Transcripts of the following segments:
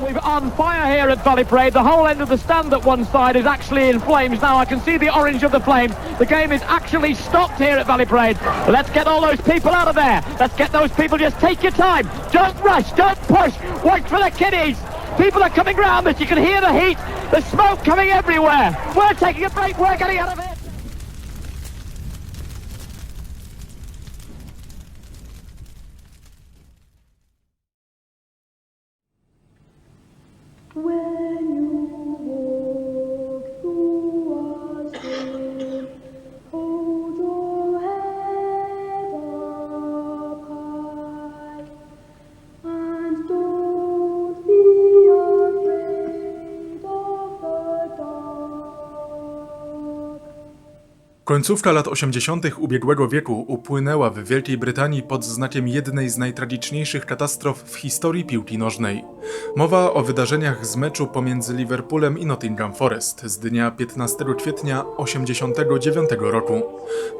We're on fire here at Valley Parade. The whole end of the stand at one side is actually in flames. Now I can see the orange of the flames. The game is actually stopped here at Valley Parade. Let's get all those people out of there. Let's get those people. Just take your time. Don't rush. Don't push. Wait for the kiddies. People are coming round this. You can hear the heat, the smoke coming everywhere. We're taking a break. We're getting out of here. Końcówka lat 80. ubiegłego wieku upłynęła w Wielkiej Brytanii pod znakiem jednej z najtragiczniejszych katastrof w historii piłki nożnej. Mowa o wydarzeniach z meczu pomiędzy Liverpoolem i Nottingham Forest z dnia 15 kwietnia 89 roku.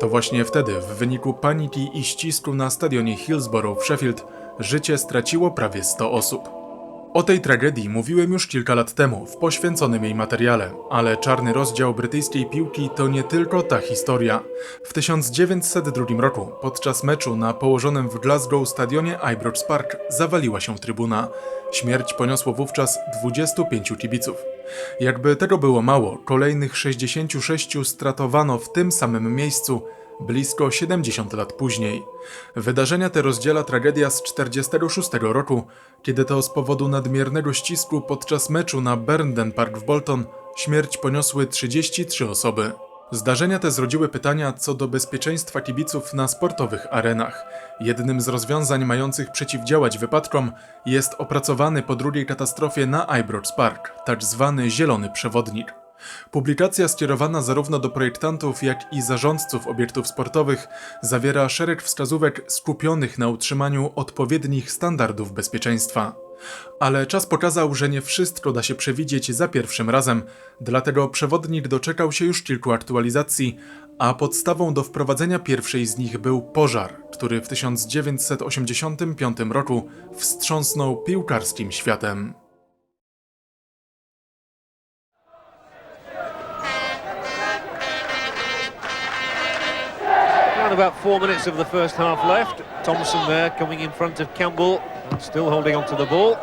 To właśnie wtedy, w wyniku paniki i ścisku na stadionie Hillsborough w Sheffield, życie straciło prawie 100 osób. O tej tragedii mówiłem już kilka lat temu w poświęconym jej materiale, ale czarny rozdział brytyjskiej piłki to nie tylko ta historia. W 1902 roku, podczas meczu na położonym w Glasgow stadionie Ibrox Park, zawaliła się trybuna. Śmierć poniosło wówczas 25 kibiców. Jakby tego było mało, kolejnych 66 stratowano w tym samym miejscu, blisko 70 lat później. Wydarzenia te rozdziela tragedia z 46 roku, kiedy to z powodu nadmiernego ścisku podczas meczu na Burnden Park w Bolton śmierć poniosły 33 osoby. Zdarzenia te zrodziły pytania co do bezpieczeństwa kibiców na sportowych arenach. Jednym z rozwiązań mających przeciwdziałać wypadkom jest opracowany po drugiej katastrofie na Ibrox Park, tak zwany zielony przewodnik. Publikacja skierowana zarówno do projektantów, jak i zarządców obiektów sportowych zawiera szereg wskazówek skupionych na utrzymaniu odpowiednich standardów bezpieczeństwa. Ale czas pokazał, że nie wszystko da się przewidzieć za pierwszym razem, dlatego przewodnik doczekał się już kilku aktualizacji, a podstawą do wprowadzenia pierwszej z nich był pożar, który w 1985 roku wstrząsnął piłkarskim światem. About four minutes of the first half left. Thompson there coming in front of Campbell, still holding on to the ball.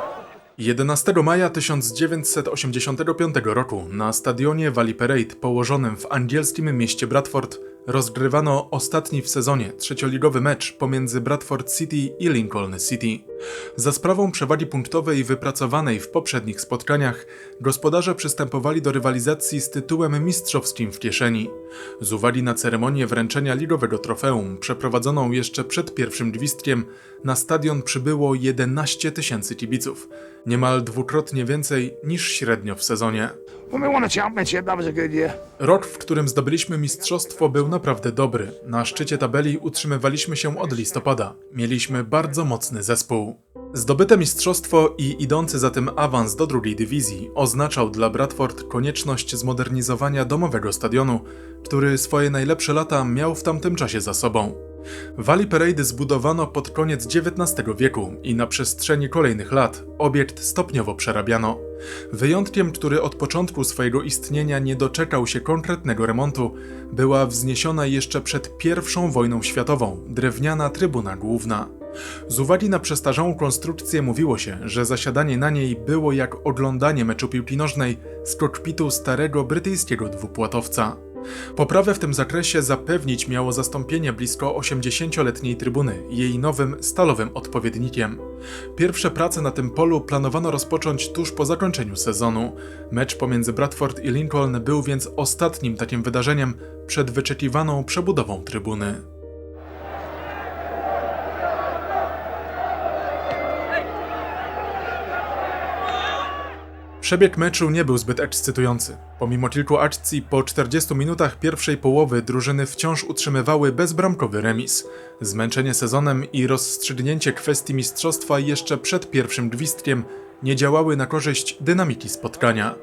11 maja 1985 roku na stadionie Valley Parade położonym w angielskim mieście Bradford rozgrywano ostatni w sezonie trzecioligowy mecz pomiędzy Bradford City i Lincoln City. Za sprawą przewagi punktowej wypracowanej w poprzednich spotkaniach gospodarze przystępowali do rywalizacji z tytułem mistrzowskim w kieszeni. Z uwagi na ceremonię wręczenia ligowego trofeum przeprowadzoną jeszcze przed pierwszym gwizdkiem na stadion przybyło 11 tysięcy kibiców, niemal dwukrotnie więcej niż średnio w sezonie. Rok, w którym zdobyliśmy mistrzostwo, był naprawdę dobry. Na szczycie tabeli utrzymywaliśmy się od listopada. Mieliśmy bardzo mocny zespół. Zdobyte mistrzostwo i idący za tym awans do drugiej dywizji oznaczał dla Bradford konieczność zmodernizowania domowego stadionu, który swoje najlepsze lata miał w tamtym czasie za sobą. Valley Parade zbudowano pod koniec XIX wieku i na przestrzeni kolejnych lat obiekt stopniowo przerabiano. Wyjątkiem, który od początku swojego istnienia nie doczekał się konkretnego remontu, była wzniesiona jeszcze przed I wojną światową drewniana trybuna główna. Z uwagi na przestarzałą konstrukcję mówiło się, że zasiadanie na niej było jak oglądanie meczu piłki nożnej z kokpitu starego brytyjskiego dwupłatowca. Poprawę w tym zakresie zapewnić miało zastąpienie blisko 80-letniej trybuny jej nowym stalowym odpowiednikiem. Pierwsze prace na tym polu planowano rozpocząć tuż po zakończeniu sezonu. Mecz pomiędzy Bradford i Lincoln był więc ostatnim takim wydarzeniem przed wyczekiwaną przebudową trybuny. Przebieg meczu nie był zbyt ekscytujący. Pomimo kilku akcji, po 40 minutach pierwszej połowy drużyny wciąż utrzymywały bezbramkowy remis. Zmęczenie sezonem i rozstrzygnięcie kwestii mistrzostwa jeszcze przed pierwszym gwizdkiem nie działały na korzyść dynamiki spotkania.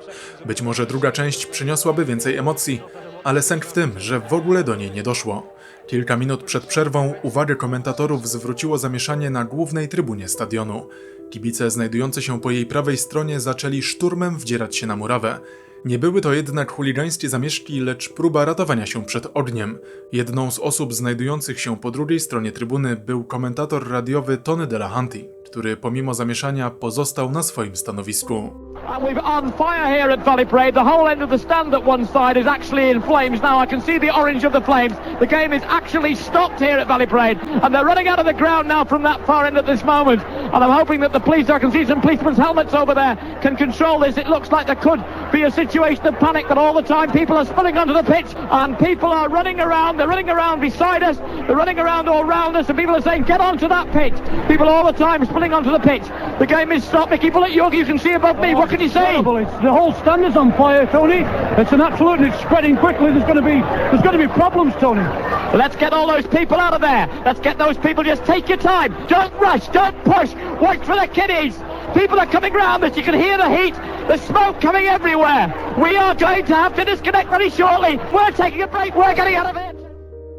Być może druga część przyniosłaby więcej emocji, ale sęk w tym, że w ogóle do niej nie doszło. Kilka minut przed przerwą uwagę komentatorów zwróciło zamieszanie na głównej trybunie stadionu. Kibice znajdujące się po jej prawej stronie zaczęli szturmem wdzierać się na murawę. Nie były to jednak chuligańskie zamieszki, lecz próba ratowania się przed ogniem. Jedną z osób znajdujących się po drugiej stronie trybuny był komentator radiowy Tony Delahanty, który pomimo zamieszania pozostał na swoim stanowisku. And we've on fire here at Valley Parade. The whole end of the stand at one side is actually in flames now. I can see the orange of the flames. The game is actually stopped here at Valley Parade. And they're running out of the ground now from that far end at this moment. And I'm hoping that the police, I can see some policemen's helmets over there, can control this. It looks like there could be a situation of panic, but all the time people are spilling onto the pitch and people are running around. They're running around beside us. They're running around all round us and people are saying, get onto that pitch. People all the time spilling onto the pitch. The game is stopped. Mickey Bullet York, you can see above me. What can you say? Terrible. It's, the whole stand is on fire, Tony. It's an absolute. and It's spreading quickly. There's going to be there's going to be problems, Tony. Let's get all those people out of there. Let's get those people. Just take your time. Don't rush. Don't push. Wait for the kiddies. People are coming round us. You can hear the heat. The smoke coming everywhere. We are going to have to disconnect very shortly. We're taking a break. We're getting out of it.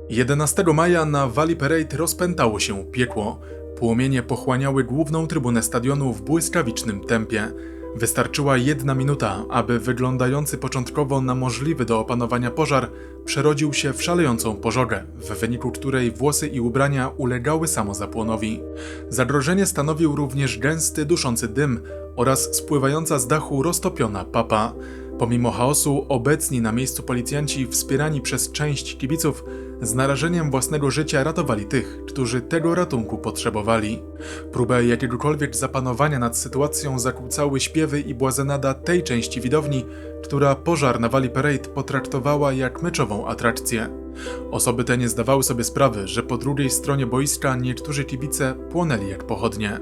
11 maja na Valley Parade rozpętało się piekło. Płomienie pochłaniały główną trybunę stadionu w błyskawicznym tempie. Wystarczyła jedna minuta, aby wyglądający początkowo na możliwy do opanowania pożar przerodził się w szalejącą pożogę, w wyniku której włosy i ubrania ulegały samozapłonowi. Zagrożenie stanowił również gęsty, duszący dym oraz spływająca z dachu roztopiona papa. Pomimo chaosu, obecni na miejscu policjanci, wspierani przez część kibiców, z narażeniem własnego życia ratowali tych, którzy tego ratunku potrzebowali. Próbę jakiegokolwiek zapanowania nad sytuacją zakłócały śpiewy i błazenada tej części widowni, która pożar na Valley Parade potraktowała jak meczową atrakcję. Osoby te nie zdawały sobie sprawy, że po drugiej stronie boiska niektórzy kibice płonęli jak pochodnie.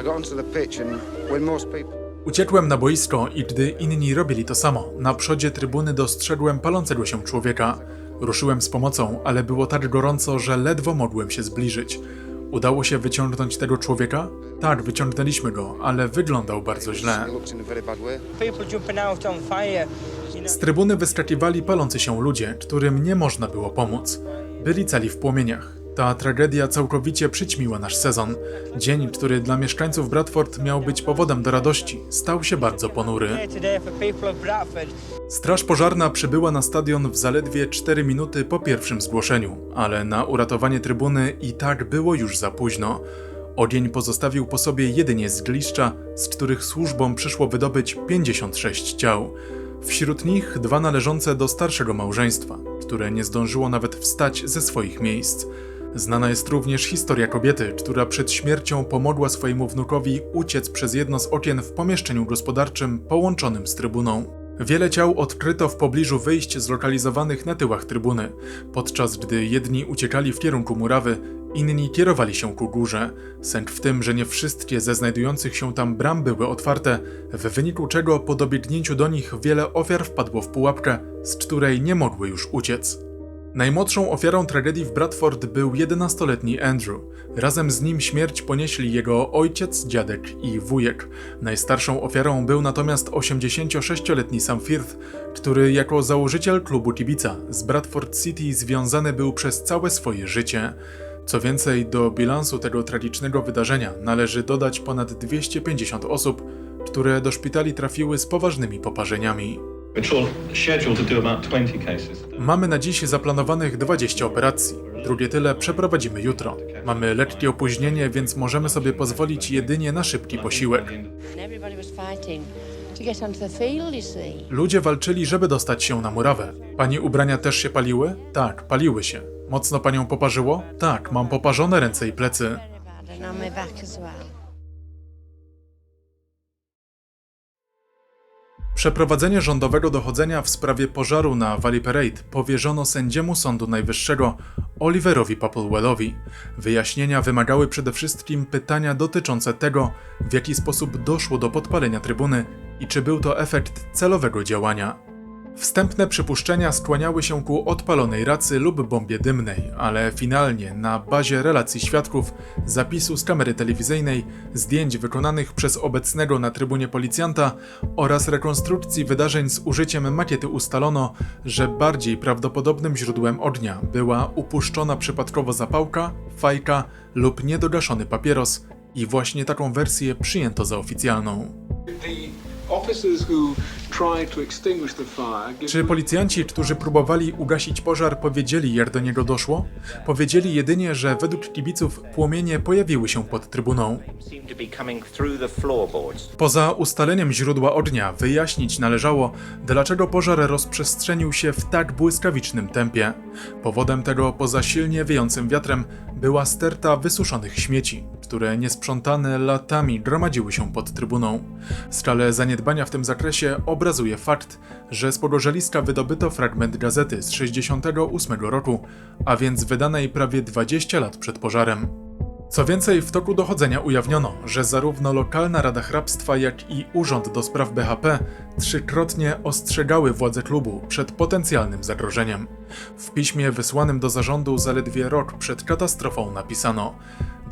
I got onto the pitch, and when most people Uciekłem na boisko i gdy inni robili to samo, na przodzie trybuny dostrzegłem palącego się człowieka. Ruszyłem z pomocą, ale było tak gorąco, że ledwo mogłem się zbliżyć. Udało się wyciągnąć tego człowieka? Tak, wyciągnęliśmy go, ale wyglądał bardzo źle. Z trybuny wyskakiwali palący się ludzie, którym nie można było pomóc. Byli cali w płomieniach. Ta tragedia całkowicie przyćmiła nasz sezon. Dzień, który dla mieszkańców Bradford miał być powodem do radości, stał się bardzo ponury. Straż pożarna przybyła na stadion w zaledwie 4 minuty po pierwszym zgłoszeniu, ale na uratowanie trybuny i tak było już za późno. Ogień pozostawił po sobie jedynie zgliszcza, z których służbom przyszło wydobyć 56 ciał. Wśród nich dwa należące do starszego małżeństwa, które nie zdążyło nawet wstać ze swoich miejsc. Znana jest również historia kobiety, która przed śmiercią pomogła swojemu wnukowi uciec przez jedno z okien w pomieszczeniu gospodarczym połączonym z trybuną. Wiele ciał odkryto w pobliżu wyjść zlokalizowanych na tyłach trybuny, podczas gdy jedni uciekali w kierunku murawy, inni kierowali się ku górze. Sęk w tym, że nie wszystkie ze znajdujących się tam bram były otwarte, w wyniku czego po dobiegnięciu do nich wiele ofiar wpadło w pułapkę, z której nie mogły już uciec. Najmłodszą ofiarą tragedii w Bradford był 11-letni Andrew. Razem z nim śmierć ponieśli jego ojciec, dziadek i wujek. Najstarszą ofiarą był natomiast 86-letni Sam Firth, który jako założyciel klubu kibica z Bradford City związany był przez całe swoje życie. Co więcej, do bilansu tego tragicznego wydarzenia należy dodać ponad 250 osób, które do szpitali trafiły z poważnymi poparzeniami. We're scheduled to do about 20 cases. Mamy na dziś zaplanowanych 20 operacji. Drugie tyle przeprowadzimy jutro. Mamy lekkie opóźnienie, więc możemy sobie pozwolić jedynie na szybki posiłek. And everybody was fighting to get onto the field, you see. Ludzie walczyli, żeby dostać się na murawę. Pani ubrania też się paliły? Tak, paliły się. Mocno panią poparzyło? Tak, mam poparzone ręce i plecy. Przeprowadzenie rządowego dochodzenia w sprawie pożaru na Valley Parade powierzono sędziemu Sądu Najwyższego Oliverowi Papelwellowi. Wyjaśnienia wymagały przede wszystkim pytania dotyczące tego, w jaki sposób doszło do podpalenia trybuny i czy był to efekt celowego działania. Wstępne przypuszczenia skłaniały się ku odpalonej racy lub bombie dymnej, ale finalnie na bazie relacji świadków, zapisu z kamery telewizyjnej, zdjęć wykonanych przez obecnego na trybunie policjanta oraz rekonstrukcji wydarzeń z użyciem makiety ustalono, że bardziej prawdopodobnym źródłem ognia była upuszczona przypadkowo zapałka, fajka lub niedogaszony papieros I właśnie taką wersję przyjęto za oficjalną. Czy policjanci, którzy próbowali ugasić pożar, powiedzieli, jak do niego doszło? Powiedzieli jedynie, że według kibiców płomienie pojawiły się pod trybuną. Poza ustaleniem źródła ognia, wyjaśnić należało, dlaczego pożar rozprzestrzenił się w tak błyskawicznym tempie. Powodem tego, poza silnie wiejącym wiatrem, była sterta wysuszonych śmieci, które niesprzątane latami gromadziły się pod trybuną. Skalę zaniedbania w tym zakresie obrazuje fakt, że z podłożeliska wydobyto fragment gazety z 68 roku, a więc wydanej prawie 20 lat przed pożarem. Co więcej, w toku dochodzenia ujawniono, że zarówno lokalna Rada Hrabstwa, jak i Urząd do Spraw BHP trzykrotnie ostrzegały władze klubu przed potencjalnym zagrożeniem. W piśmie wysłanym do zarządu zaledwie rok przed katastrofą napisano: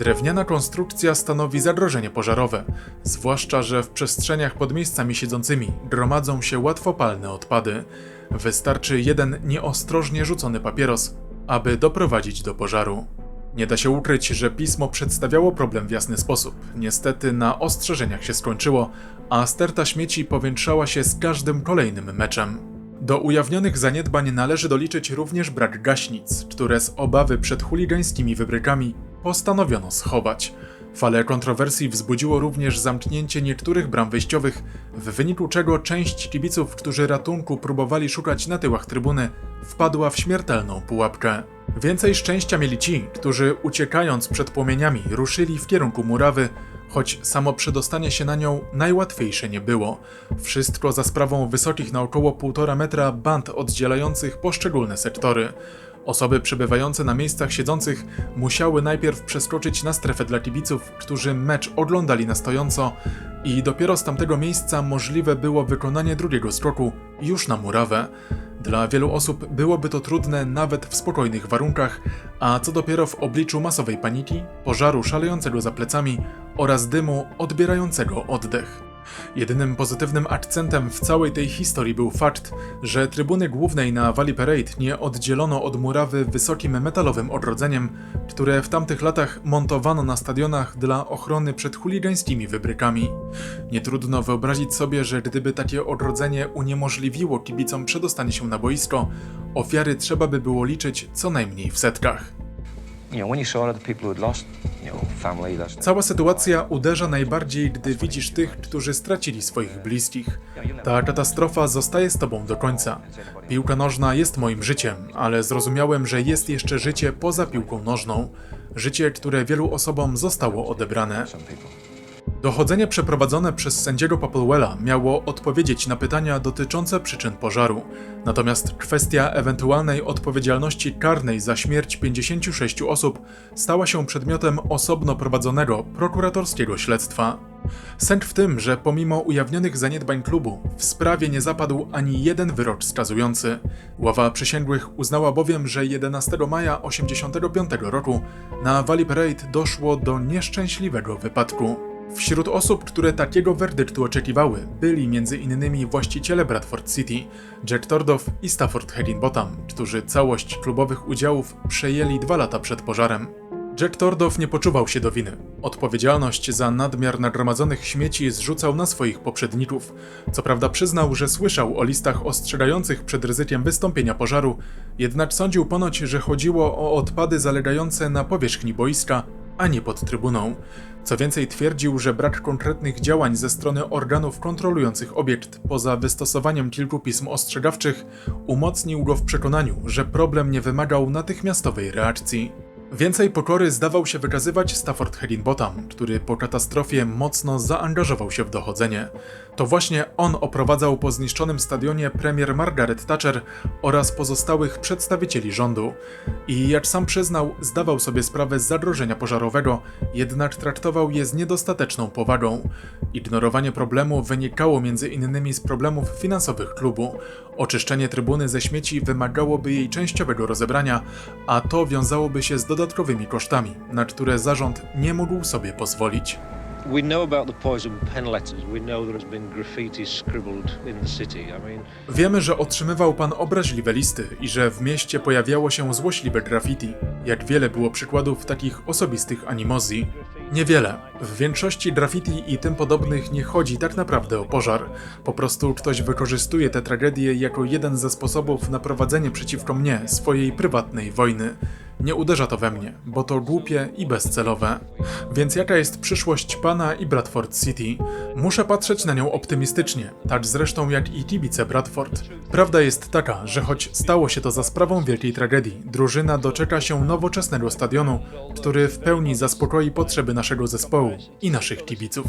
Drewniana konstrukcja stanowi zagrożenie pożarowe, zwłaszcza, że w przestrzeniach pod miejscami siedzącymi gromadzą się łatwopalne odpady. Wystarczy jeden nieostrożnie rzucony papieros, aby doprowadzić do pożaru. Nie da się ukryć, że pismo przedstawiało problem w jasny sposób. Niestety na ostrzeżeniach się skończyło, a sterta śmieci powiększała się z każdym kolejnym meczem. Do ujawnionych zaniedbań należy doliczyć również brak gaśnic, które z obawy przed chuligańskimi wybrykami postanowiono schować. Falę kontrowersji wzbudziło również zamknięcie niektórych bram wyjściowych, w wyniku czego część kibiców, którzy ratunku próbowali szukać na tyłach trybuny, wpadła w śmiertelną pułapkę. Więcej szczęścia mieli ci, którzy uciekając przed płomieniami ruszyli w kierunku murawy, choć samo przedostanie się na nią najłatwiejsze nie było. Wszystko za sprawą wysokich na około 1,5 metra band oddzielających poszczególne sektory. Osoby przebywające na miejscach siedzących musiały najpierw przeskoczyć na strefę dla kibiców, którzy mecz oglądali na stojąco i dopiero z tamtego miejsca możliwe było wykonanie drugiego skoku już na murawę. Dla wielu osób byłoby to trudne nawet w spokojnych warunkach, a co dopiero w obliczu masowej paniki, pożaru szalejącego za plecami oraz dymu odbierającego oddech. Jedynym pozytywnym akcentem w całej tej historii był fakt, że trybuny głównej na Valley Parade nie oddzielono od murawy wysokim metalowym odrodzeniem, które w tamtych latach montowano na stadionach dla ochrony przed chuligańskimi wybrykami. Nie trudno wyobrazić sobie, że gdyby takie odrodzenie uniemożliwiło kibicom przedostanie się na boisko, ofiary trzeba by było liczyć co najmniej w setkach. Cała sytuacja uderza najbardziej, gdy widzisz tych, którzy stracili swoich bliskich. Ta katastrofa zostaje z tobą do końca. Piłka nożna jest moim życiem, ale zrozumiałem, że jest jeszcze życie poza piłką nożną. Życie, które wielu osobom zostało odebrane. Dochodzenie przeprowadzone przez sędziego Popplewella miało odpowiedzieć na pytania dotyczące przyczyn pożaru. Natomiast kwestia ewentualnej odpowiedzialności karnej za śmierć 56 osób stała się przedmiotem osobno prowadzonego prokuratorskiego śledztwa. Sęk w tym, że pomimo ujawnionych zaniedbań klubu, w sprawie nie zapadł ani jeden wyrok skazujący. Ława przysięgłych uznała bowiem, że 11 maja 85 roku na Valley Parade doszło do nieszczęśliwego wypadku. Wśród osób, które takiego werdyktu oczekiwały, byli m.in. właściciele Bradford City, Jack Tordoff i Stafford Higginbotham, którzy całość klubowych udziałów przejęli dwa lata przed pożarem. Jack Tordoff nie poczuwał się do winy. Odpowiedzialność za nadmiar nagromadzonych śmieci zrzucał na swoich poprzedników. Co prawda przyznał, że słyszał o listach ostrzegających przed ryzykiem wystąpienia pożaru, jednak sądził ponoć, że chodziło o odpady zalegające na powierzchni boiska, a nie pod trybuną. Co więcej, twierdził, że brak konkretnych działań ze strony organów kontrolujących obiekt, poza wystosowaniem kilku pism ostrzegawczych, umocnił go w przekonaniu, że problem nie wymagał natychmiastowej reakcji. Więcej pokory zdawał się wykazywać Stafford Higginbotham, który po katastrofie mocno zaangażował się w dochodzenie. To właśnie on oprowadzał po zniszczonym stadionie premier Margaret Thatcher oraz pozostałych przedstawicieli rządu. I jak sam przyznał, zdawał sobie sprawę z zagrożenia pożarowego, jednak traktował je z niedostateczną powagą. Ignorowanie problemu wynikało innymi z problemów finansowych klubu. Oczyszczenie trybuny ze śmieci wymagałoby jej częściowego rozebrania, a to wiązałoby się z dodatkowymi kosztami, na które zarząd nie mógł sobie pozwolić. Wiemy, że otrzymywał pan obraźliwe listy i że w mieście pojawiało się złośliwe graffiti. Jak wiele było przykładów takich osobistych animozji? Niewiele, W większości graffiti i tym podobnych nie chodzi tak naprawdę o pożar. Po prostu ktoś wykorzystuje tę tragedię jako jeden ze sposobów na prowadzenie przeciwko mnie swojej prywatnej wojny. Nie uderza to we mnie, bo to głupie i bezcelowe. Więc jaka jest przyszłość pana i Bradford City? Muszę patrzeć na nią optymistycznie, tak zresztą jak i kibice Bradford. Prawda jest taka, że choć stało się to za sprawą wielkiej tragedii, drużyna doczeka się nowoczesnego stadionu, który w pełni zaspokoi potrzeby naszego zespołu i naszych kibiców.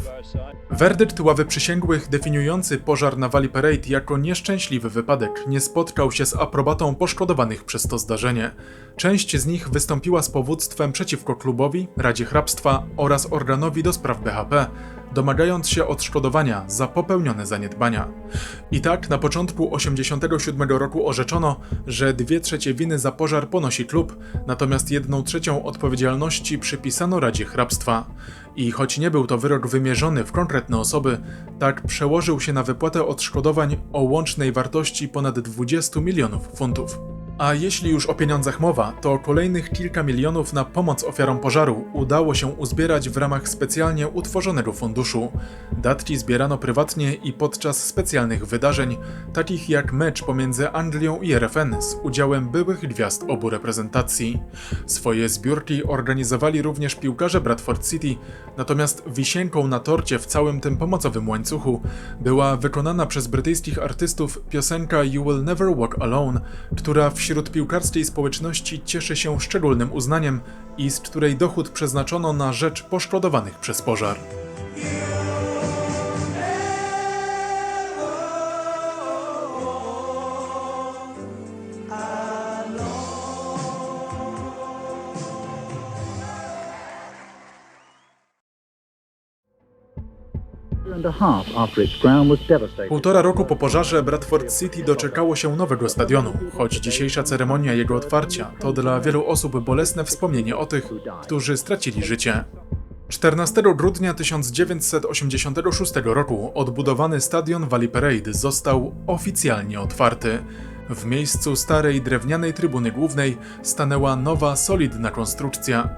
Werdykt ławy przysięgłych definiujący pożar na Valley Parade jako nieszczęśliwy wypadek nie spotkał się z aprobatą poszkodowanych przez to zdarzenie. Część z nich wystąpiła z powództwem przeciwko klubowi, Radzie Hrabstwa oraz organowi do spraw BHP, domagając się odszkodowania za popełnione zaniedbania. I tak na początku 87 roku orzeczono, że dwie trzecie winy za pożar ponosi klub, natomiast jedną trzecią odpowiedzialności przypisano Radzie Hrabstwa. I choć nie był to wyrok wymierzony w konkretne osoby, tak przełożył się na wypłatę odszkodowań o łącznej wartości ponad 20 milionów funtów. A jeśli już o pieniądzach mowa, to kolejnych kilka milionów na pomoc ofiarom pożaru udało się uzbierać w ramach specjalnie utworzonego funduszu. Datki zbierano prywatnie i podczas specjalnych wydarzeń, takich jak mecz pomiędzy Anglią i RFN z udziałem byłych gwiazd obu reprezentacji. Swoje zbiórki organizowali również piłkarze Bradford City, natomiast wisienką na torcie w całym tym pomocowym łańcuchu była wykonana przez brytyjskich artystów piosenka You Will Never Walk Alone, która wśród piłkarskiej społeczności cieszy się szczególnym uznaniem i z której dochód przeznaczono na rzecz poszkodowanych przez pożar. Półtora roku po pożarze Bradford City doczekało się nowego stadionu, choć dzisiejsza ceremonia jego otwarcia to dla wielu osób bolesne wspomnienie o tych, którzy stracili życie. 14 grudnia 1986 roku odbudowany stadion Valley Parade został oficjalnie otwarty. W miejscu starej drewnianej trybuny głównej stanęła nowa, solidna konstrukcja.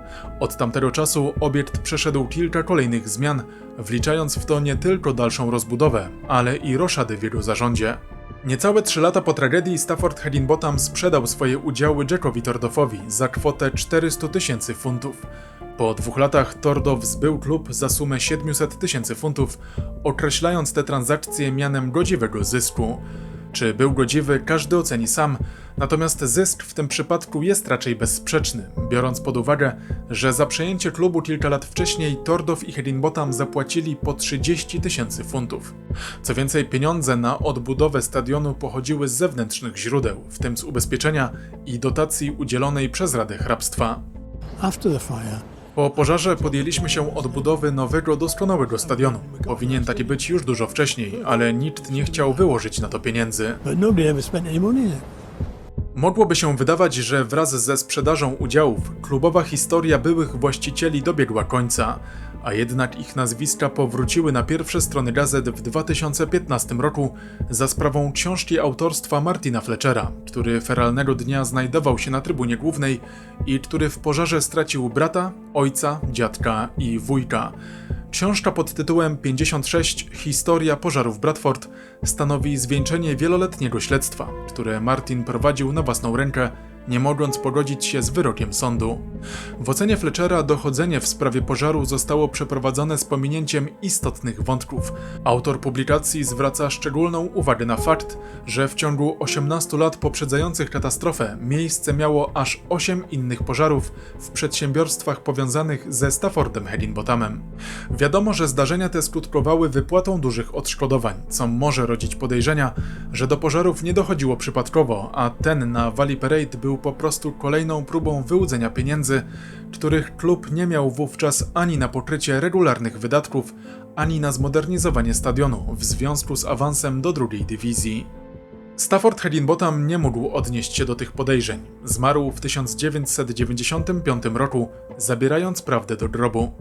Od tamtego czasu obiekt przeszedł kilka kolejnych zmian, wliczając w to nie tylko dalszą rozbudowę, ale i roszady w jego zarządzie. Niecałe trzy lata po tragedii Stafford Higginbotham sprzedał swoje udziały Jackowi Tordoffowi za kwotę 400 tysięcy funtów. Po dwóch latach Tordow zbył klub za sumę 700 tysięcy funtów, określając te transakcje mianem godziwego zysku. Czy był godziwy, każdy oceni sam, natomiast zysk w tym przypadku jest raczej bezsprzeczny, biorąc pod uwagę, że za przejęcie klubu kilka lat wcześniej Tordow i Higginbotham zapłacili po 30 tysięcy funtów. Co więcej, pieniądze na odbudowę stadionu pochodziły z zewnętrznych źródeł, w tym z ubezpieczenia i dotacji udzielonej przez Radę Hrabstwa. After the fire, Po pożarze podjęliśmy się odbudowy nowego, doskonałego stadionu. Powinien taki być już dużo wcześniej, ale nikt nie chciał wyłożyć na to pieniędzy. Mogłoby się wydawać, że wraz ze sprzedażą udziałów klubowa historia byłych właścicieli dobiegła końca, a jednak ich nazwiska powróciły na pierwsze strony gazet w 2015 roku za sprawą książki autorstwa Martina Fletchera, który feralnego dnia znajdował się na trybunie głównej i który w pożarze stracił brata, ojca, dziadka i wujka. Książka pod tytułem 56 Historia pożarów Bradford stanowi zwieńczenie wieloletniego śledztwa, które Martin prowadził na własną rękę, nie mogąc pogodzić się z wyrokiem sądu. W ocenie Fletchera dochodzenie w sprawie pożaru zostało przeprowadzone z pominięciem istotnych wątków. Autor publikacji zwraca szczególną uwagę na fakt, że w ciągu 18 lat poprzedzających katastrofę miejsce miało aż 8 innych pożarów w przedsiębiorstwach powiązanych ze Staffordem Higginbothamem. Wiadomo, że zdarzenia te skutkowały wypłatą dużych odszkodowań, co może rodzić podejrzenia, że do pożarów nie dochodziło przypadkowo, a ten na Valley Parade był po prostu kolejną próbą wyłudzenia pieniędzy, których klub nie miał wówczas ani na pokrycie regularnych wydatków, ani na zmodernizowanie stadionu w związku z awansem do drugiej dywizji. Stafford Higginbotham nie mógł odnieść się do tych podejrzeń. Zmarł w 1995 roku, zabierając prawdę do grobu.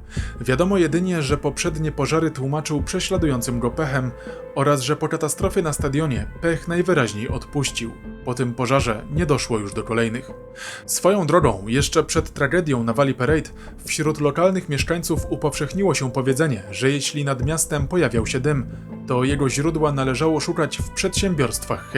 Wiadomo jedynie, że poprzednie pożary tłumaczył prześladującym go pechem oraz że po katastrofie na stadionie pech najwyraźniej odpuścił. Po tym pożarze nie doszło już do kolejnych. Swoją drogą, jeszcze przed tragedią na Valley Parade, wśród lokalnych mieszkańców upowszechniło się powiedzenie, że jeśli nad miastem pojawiał się dym, to jego źródła należało szukać w przedsiębiorstwach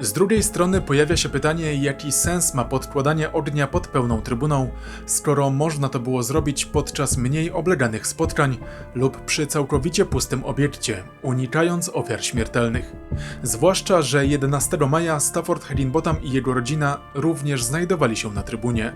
Z drugiej strony pojawia się pytanie, jaki sens ma podkładanie ognia pod pełną trybuną, skoro można to było zrobić podczas mniej obleganych spotkań lub przy całkowicie pustym obiekcie, unikając ofiar śmiertelnych. Zwłaszcza, że 11 maja Stafford Higginbotham i jego rodzina również znajdowali się na trybunie.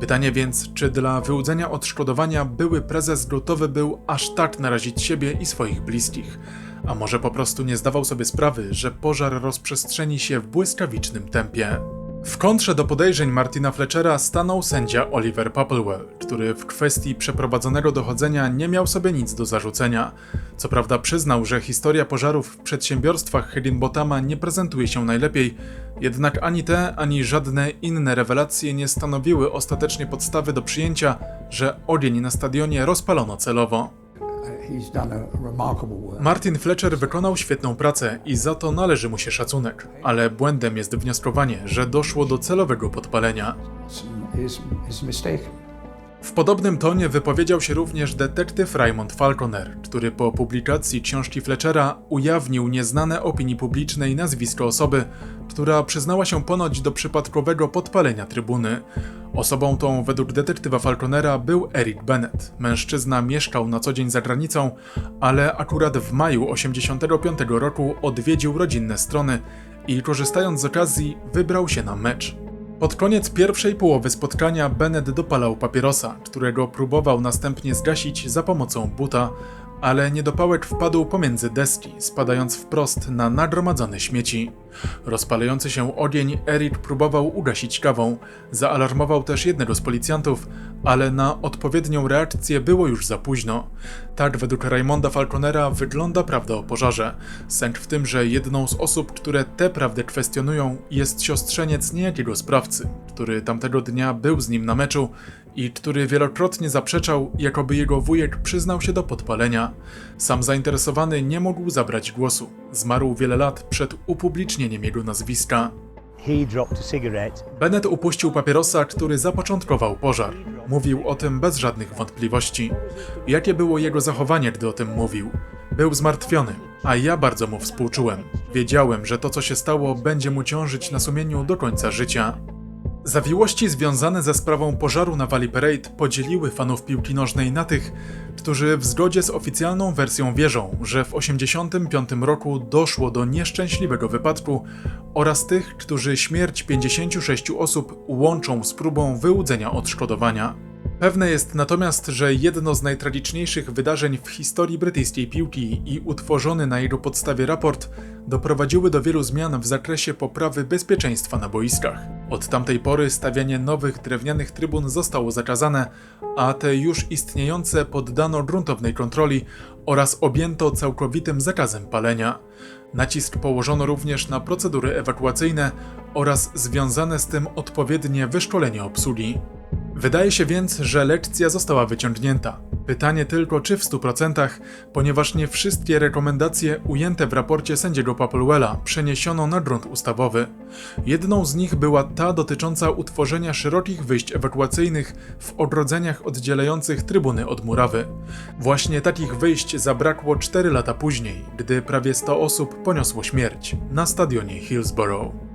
Pytanie więc, czy dla wyłudzenia odszkodowania były prezes gotowy był aż tak narazić siebie i swoich bliskich? A może po prostu nie zdawał sobie sprawy, że pożar rozprzestrzeni się w błyskawicznym tempie. W kontrze do podejrzeń Martina Fletchera stanął sędzia Oliver Papelwell, który w kwestii przeprowadzonego dochodzenia nie miał sobie nic do zarzucenia. Co prawda przyznał, że historia pożarów w przedsiębiorstwach Higginbothama nie prezentuje się najlepiej, jednak ani te, ani żadne inne rewelacje nie stanowiły ostatecznie podstawy do przyjęcia, że ogień na stadionie rozpalono celowo. Martin Fletcher wykonał świetną pracę i za to należy mu się szacunek, ale błędem jest wnioskowanie, że doszło do celowego podpalenia. W podobnym tonie wypowiedział się również detektyw Raymond Falconer, który po publikacji książki Fletchera ujawnił nieznane opinii publicznej nazwisko osoby, która przyznała się ponoć do przypadkowego podpalenia trybuny. Osobą tą według detektywa Falconera był Eric Bennett. Mężczyzna mieszkał na co dzień za granicą, ale akurat w maju 85 roku odwiedził rodzinne strony i korzystając z okazji wybrał się na mecz. Pod koniec pierwszej połowy spotkania Bennett dopalał papierosa, którego próbował następnie zgasić za pomocą buta, ale niedopałek wpadł pomiędzy deski, spadając wprost na nagromadzone śmieci. Rozpalający się ogień Eric próbował ugasić kawą, zaalarmował też jednego z policjantów, ale na odpowiednią reakcję było już za późno. Tak według Raymonda Falconera wygląda prawda o pożarze. Sęk w tym, że jedną z osób, które tę prawdę kwestionują, jest siostrzeniec niejakiego sprawcy, który tamtego dnia był z nim na meczu i który wielokrotnie zaprzeczał, jakoby jego wujek przyznał się do podpalenia. Sam zainteresowany nie mógł zabrać głosu. Zmarł wiele lat przed upublicznieniem jego nazwiska. Bennett upuścił papierosa, który zapoczątkował pożar. Mówił o tym bez żadnych wątpliwości. Jakie było jego zachowanie, gdy o tym mówił? Był zmartwiony, a ja bardzo mu współczułem. Wiedziałem, że to, co się stało, będzie mu ciążyć na sumieniu do końca życia. Zawiłości związane ze sprawą pożaru na Valley Parade podzieliły fanów piłki nożnej na tych, którzy w zgodzie z oficjalną wersją wierzą, że w 1985 roku doszło do nieszczęśliwego wypadku, oraz tych, którzy śmierć 56 osób łączą z próbą wyłudzenia odszkodowania. Pewne jest natomiast, że jedno z najtragiczniejszych wydarzeń w historii brytyjskiej piłki i utworzony na jego podstawie raport doprowadziły do wielu zmian w zakresie poprawy bezpieczeństwa na boiskach. Od tamtej pory stawianie nowych drewnianych trybun zostało zakazane, a te już istniejące poddano gruntownej kontroli oraz objęto całkowitym zakazem palenia. Nacisk położono również na procedury ewakuacyjne oraz związane z tym odpowiednie wyszkolenie obsługi. Wydaje się więc, że lekcja została wyciągnięta. Pytanie tylko, czy w 100%, ponieważ nie wszystkie rekomendacje ujęte w raporcie sędziego Papelwella przeniesiono na grunt ustawowy. Jedną z nich była ta dotycząca utworzenia szerokich wyjść ewakuacyjnych w ogrodzeniach oddzielających trybuny od murawy. Właśnie takich wyjść zabrakło 4 lata później, gdy prawie 100 osób poniosło śmierć na stadionie Hillsborough.